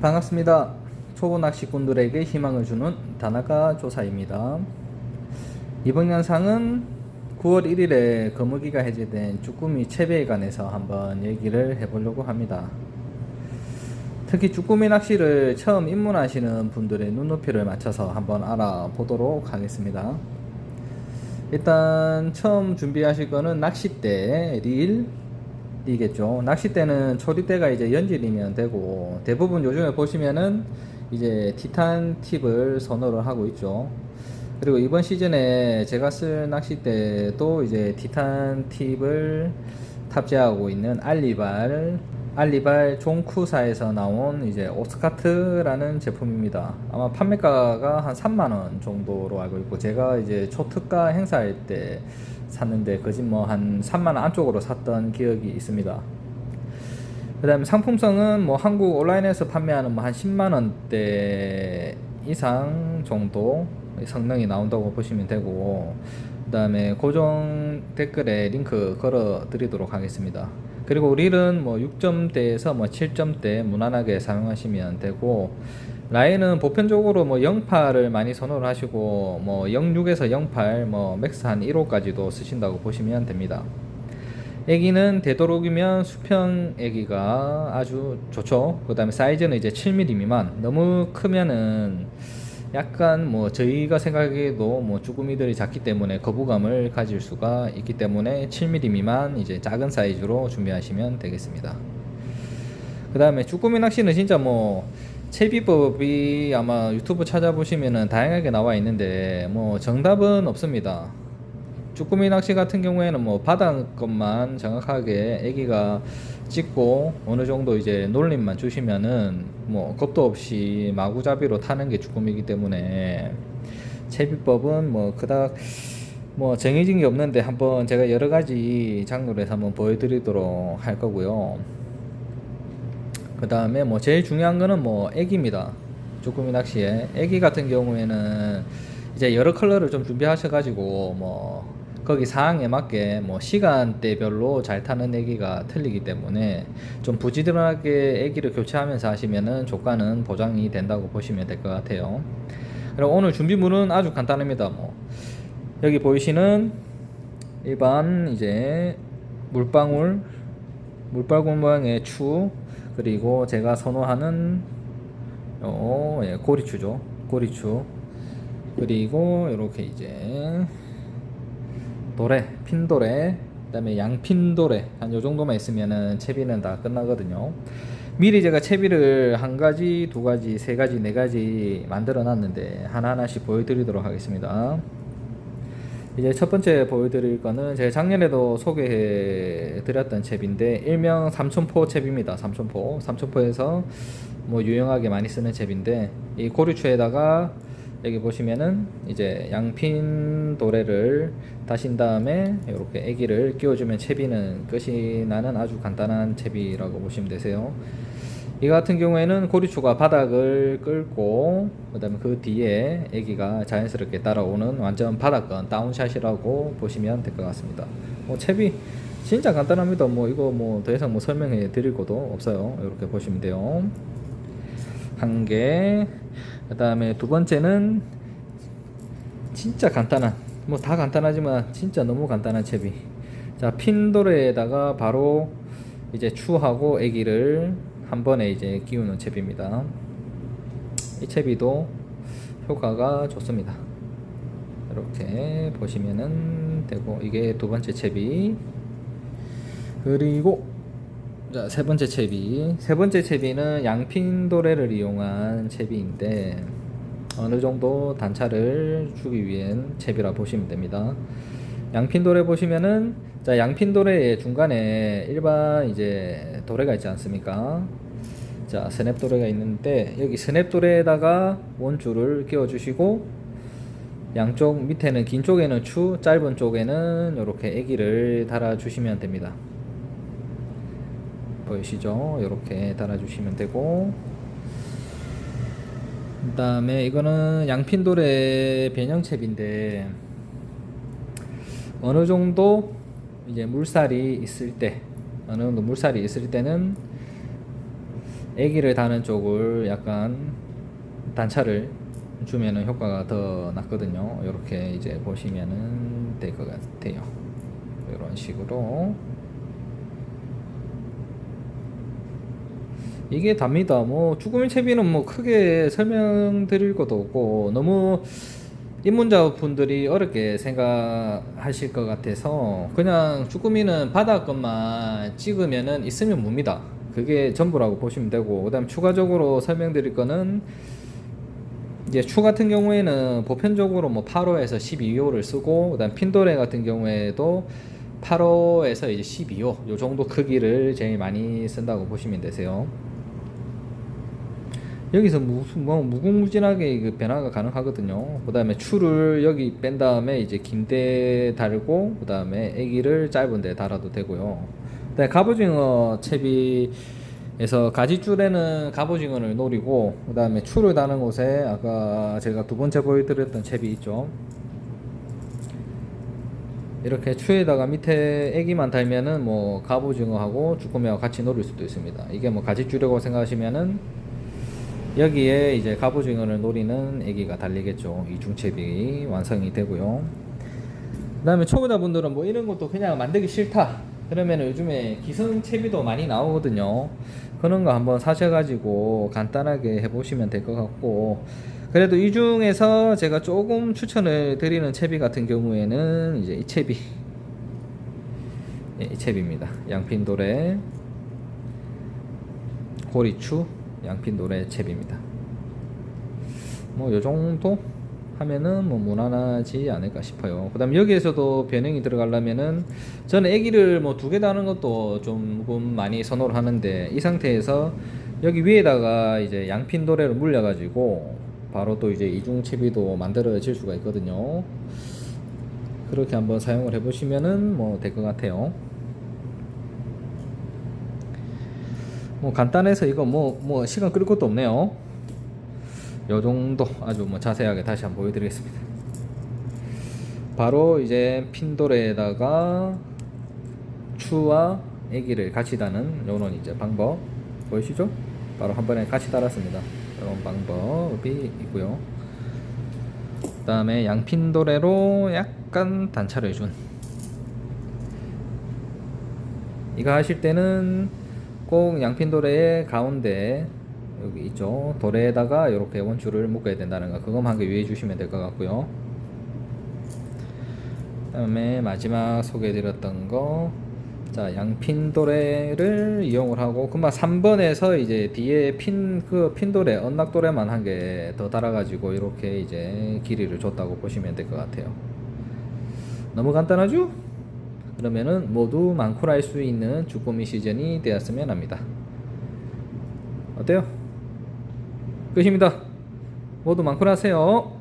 반갑습니다. 초보 낚시꾼들에게 희망을 주는 다나카 조사입니다. 이번 영상은 9월 1일에 거무기가 해제된 쭈꾸미 채배에 관해서 한번 얘기를 해보려고 합니다. 특히 쭈꾸미 낚시를 처음 입문하시는 분들의 눈높이를 맞춰서 한번 알아보도록 하겠습니다. 일단 처음 준비하실 거는 낚싯대, 릴, 이겠죠. 낚싯대는 초리대가 이제 연질이면 되고 대부분 요즘에 보시면은 이제 티탄 팁을 선호를 하고 있죠. 그리고 이번 시즌에 제가 쓸 낚싯대도 이제 티탄 팁을 탑재하고 있는 알리발 알리발 종쿠사에서 나온 이제 오스카트라는 제품입니다. 아마 판매가가 한 3만 원 정도로 알고 있고 제가 이제 초특가 행사할 때 샀는데 그집 뭐한 3만 원 안쪽으로 샀던 기억이 있습니다. 그 다음에 상품성은 뭐 한국 온라인에서 판매하는 뭐 한 10만 원대 이상 정도 성능이 나온다고 보시면 되고 그 다음에 고정 댓글에 링크 걸어 드리도록 하겠습니다. 그리고 릴은 뭐 6점대에서 뭐 7점대 무난하게 사용하시면 되고 라인은 보편적으로 뭐 08을 많이 선호를 하시고 뭐 06에서 08, 뭐 맥스 한 1호까지도 쓰신다고 보시면 됩니다. 애기는 되도록이면 수평 애기가 아주 좋죠. 그 다음에 사이즈는 이제 7mm 미만. 너무 크면은 약간 뭐 저희가 생각해도 뭐 쭈꾸미들이 작기 때문에 거부감을 가질 수가 있기 때문에 7mm 미만 이제 작은 사이즈로 준비하시면 되겠습니다. 그 다음에 쭈꾸미 낚시는 진짜 뭐 채비법이 아마 유튜브 찾아보시면은 다양하게 나와 있는데 뭐 정답은 없습니다. 쭈꾸미 낚시 같은 경우에는 뭐 바닥 것만 정확하게 애기가 찍고 어느 정도 이제 놀림만 주시면은 뭐 겁도 없이 마구잡이로 타는 게 쭈꾸미이기 때문에 채비법은 뭐 그닥 뭐 정해진 게 없는데 한번 제가 여러 가지 장르에서 한번 보여드리도록 할 거고요. 그 다음에 뭐 제일 중요한 거는 뭐 애기입니다. 쭈꾸미 낚시에 애기 같은 경우에는 이제 여러 컬러를 좀 준비하셔가지고 뭐 거기 상황에 맞게 뭐 시간대별로 잘 타는 애기가 틀리기 때문에 좀 부지런하게 애기를 교체하면서 하시면은 조과는 보장이 된다고 보시면 될 것 같아요. 그리고 오늘 준비물은 아주 간단합니다. 뭐 여기 보이시는 일반 이제 물방울 물방울 모양의 추 그리고 제가 선호하는 어, 예, 고리추죠. 고리추. 그리고 이렇게 이제 도래, 핀도래, 그다음에 양핀도래 한 요 정도만 있으면은 채비는 다 끝나거든요. 미리 제가 채비를 한 가지, 두 가지, 세 가지, 네 가지 만들어 놨는데 하나하나씩 보여드리도록 하겠습니다. 이제 첫 번째 보여드릴 거는 제가 작년에도 소개해 드렸던 챕인데 일명 삼천포 챕입니다. 삼천포. 삼천포에서 뭐 유용하게 많이 쓰는 챕인데 이 고리추에다가 여기 보시면은 이제 양핀 도래를 다신 다음에 이렇게 애기를 끼워주면 채비는 끝이 나는 아주 간단한 채비라고 보시면 되세요. 이 같은 경우에는 고리추가 바닥을 끌고 그다음에 그 뒤에 애기가 자연스럽게 따라오는 완전 바닥건 다운샷이라고 보시면 될 것 같습니다. 뭐 채비 진짜 간단합니다. 뭐 이거 뭐 더 이상 뭐 설명해 드릴 것도 없어요. 이렇게 보시면 돼요. 한 개. 그다음에 두 번째는 진짜 간단한 뭐 다 간단하지만 진짜 너무 간단한 채비. 자 핀도레에다가 바로 이제 추하고 애기를 한 번에 이제 끼우는 채비입니다. 이 채비도 효과가 좋습니다. 이렇게 보시면은 되고 이게 두 번째 채비 그리고 자, 세 번째 채비 세 번째 채비는 양핀 도래를 이용한 채비인데 어느 정도 단차를 주기 위한 채비라 보시면 됩니다. 양핀 도래 보시면은 자 양핀 도래의 중간에 일반 이제 도래가 있지 않습니까? 자 스냅 도래가 있는데 여기 스냅 도래에다가 원줄을 끼워 주시고 양쪽 밑에는 긴 쪽에는 추 짧은 쪽에는 이렇게 애기를 달아 주시면 됩니다. 보이시죠? 이렇게 달아 주시면 되고 그 다음에 이거는 양핀도래 변형채비인데 어느 정도 이제 물살이 있을 때 어느 정도 물살이 있을 때는 애기를 다는 쪽을 약간 단차를 주면은 효과가 더 낫거든요. 이렇게 이제 보시면은 될 것 같아요. 이런 식으로 이게 답니다. 뭐 죽음의 채비는 뭐 크게 설명드릴 것도 없고 너무 입문자분들이 어렵게 생각하실 것 같아서 그냥 쭈꾸미는 바다 것만 찍으면은 있으면 뭡니다. 그게 전부라고 보시면 되고 그다음 추가적으로 설명드릴 거는 이제 추 같은 경우에는 보편적으로 뭐 8호에서 12호를 쓰고 그다음 핀도레 같은 경우에도 8호에서 이제 12호 요 정도 크기를 제일 많이 쓴다고 보시면 되세요. 여기서 무슨 뭐 무궁무진하게 그 변화가 가능하거든요. 그다음에 추를 여기 뺀 다음에 이제 긴데 달고 그다음에 애기를 짧은 데 달아도 되고요. 그다음에 갑오징어 채비에서 가지줄에는 갑오징어를 노리고 그 다음에 추를 다는 곳에 아까 제가 두 번째 보여드렸던 채비 있죠. 이렇게 추에다가 밑에 애기만 달면은 뭐 갑오징어하고 쭈꾸미하고 같이 노릴 수도 있습니다. 이게 뭐 가지줄이라고 생각하시면은 여기에 이제 갑오징어를 노리는 애기가 달리겠죠. 이중채비 완성이 되고요. 그 다음에 초보자분들은 뭐 이런 것도 그냥 만들기 싫다. 그러면 요즘에 기성채비도 많이 나오거든요. 그런 거 한번 사셔가지고 간단하게 해보시면 될 것 같고 그래도 이 중에서 제가 조금 추천을 드리는 채비 같은 경우에는 이제 이 채비 예, 이 채비입니다. 양핀돌의 고리추 양핀 노래 잽입니다. 뭐 요 정도 하면은 뭐 무난하지 않을까 싶어요. 그다음 여기에서도 변형이 들어가려면은 저는 애기를 뭐 두 개 다는 것도 조금 많이 선호를 하는데 이 상태에서 여기 위에다가 이제 양핀 도래를 물려가지고 바로 또 이제 이중 채비도 만들어질 수가 있거든요. 그렇게 한번 사용을 해보시면은 뭐 될 것 같아요. 뭐 간단해서 이거 뭐뭐 시간 끌 것도 없네요. 요 정도 아주 뭐 자세하게 다시 한번 보여드리겠습니다. 바로 이제 핀돌에다가 추와 애기를 같이 다는 요런 이제 방법 보이시죠? 바로 한 번에 같이 달았습니다. 이런 방법이 있고요. 그다음에 양핀도레로 약간 단차를 준 이거 하실 때는 꼭 양핀도레의 가운데 여기 있죠 도레에다가 이렇게 원줄을 묶어야 된다는 거 그것만 유의해 주시면 될 것 같고요 다음에 마지막 소개해 드렸던 거 자 양핀도레를 이용을 하고 금방 3번에서 이제 뒤에 핀 그 핀도레 언락도레만 한 개 더 달아 가지고 이렇게 이제 길이를 줬다고 보시면 될 것 같아요 너무 간단하죠? 그러면은 모두 많고 할수 있는 주꾸미 시즌이 되었으면 합니다. 어때요? 끝입니다. 모두 많고 하세요.